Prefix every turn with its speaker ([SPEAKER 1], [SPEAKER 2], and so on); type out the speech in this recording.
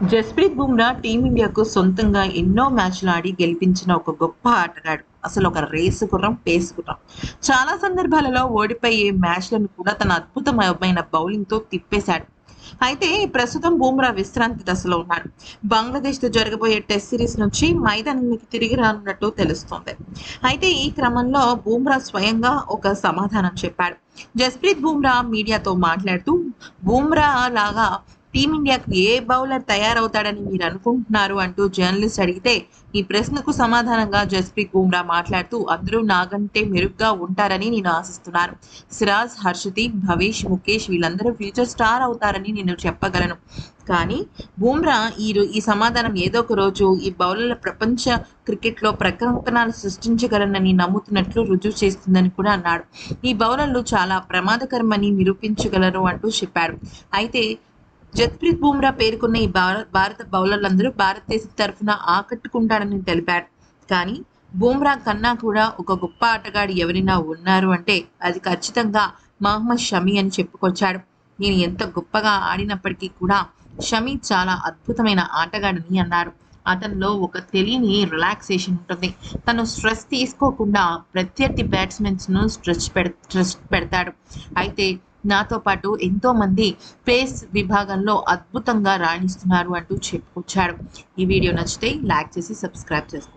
[SPEAKER 1] జస్ప్రీత్ బుమ్రా టీమిండియాకు సొంతంగా ఎన్నో మ్యాచ్లు ఆడి గెలిపించిన ఒక గొప్ప ఆటగాడు. అసలు ఒక రేసు గుర్రం పేసు గుర్రం. చాలా సందర్భాలలో ఓడిపోయే మ్యాచ్లను కూడా తన అద్భుతమైన బౌలింగ్తో తిప్పేశాడు. అయితే ప్రస్తుతం బూమ్రా విశ్రాంతి దశలో ఉన్నాడు. బంగ్లాదేశ్తో జరగబోయే టెస్ట్ సిరీస్ నుంచి మైదానానికి తిరిగి రానున్నట్టు తెలుస్తోంది. అయితే ఈ క్రమంలో బూమ్రా స్వయంగా ఒక సమాధానం చెప్పాడు. జస్ప్రీత్ బూమ్రా మీడియాతో మాట్లాడుతూ బూమ్రా లాగా టీమిండియాకు ఏ బౌలర్ తయారవుతాడని మీరు అనుకుంటున్నారు అంటూ జర్నలిస్ట్ అడిగితే ఈ ప్రశ్నకు సమాధానంగా జస్ప్రీత్ బుమ్రా మాట్లాడుతూ అందరూ నాకంటే మెరుగ్గా ఉంటారని నేను ఆశిస్తున్నాను. సిరాజ్ హర్షదీప్ భవేష్ ముఖేష్ వీళ్ళందరూ ఫ్యూచర్ స్టార్ అవుతారని నేను చెప్పగలను. కానీ బుమ్రా ఈ ఈ సమాధానం ఏదో ఒక రోజు ఈ బౌలర్ల ప్రపంచ క్రికెట్లో ప్రకంపనాలు సృష్టించగలనని నమ్ముతున్నట్లు రుజువు చేస్తుందని కూడా అన్నాడు. ఈ బౌలర్లు చాలా ప్రమాదకరమని నిరూపించగలరు అంటూ చెప్పాడు. అయితే జస్ప్రీత్ బుమ్రా పేర్కొన్న ఈ భారత భారత బౌలర్లందరూ భారతదేశం తరఫున ఆకట్టుకుంటాడని తెలిపారు. కానీ బుమ్రా కన్నా కూడా ఒక గొప్ప ఆటగాడు ఎవరైనా ఉన్నారు అంటే అది ఖచ్చితంగా మహమ్మద్ షమి అని చెప్పుకొచ్చాడు. నేను ఎంత గొప్పగా ఆడినప్పటికీ కూడా షమి చాలా అద్భుతమైన ఆటగాడని అన్నారు. అతనిలో ఒక తెలియని రిలాక్సేషన్ ఉంటుంది. తను స్ట్రెస్ తీసుకోకుండా ప్రత్యర్థి బ్యాట్స్మెన్స్ను స్ట్రెచ్ పెడ స్ట్రెస్ పెడతాడు. అయితే నాతో పాటు ఎంతో మంది పేస్ విభాగంలో అద్భుతంగా రాణిస్తున్నారు అంటూ చెప్పుకొచ్చాడు. ఈ వీడియో నచ్చితే లైక్ చేసి సబ్స్క్రైబ్ చేసుకోండి.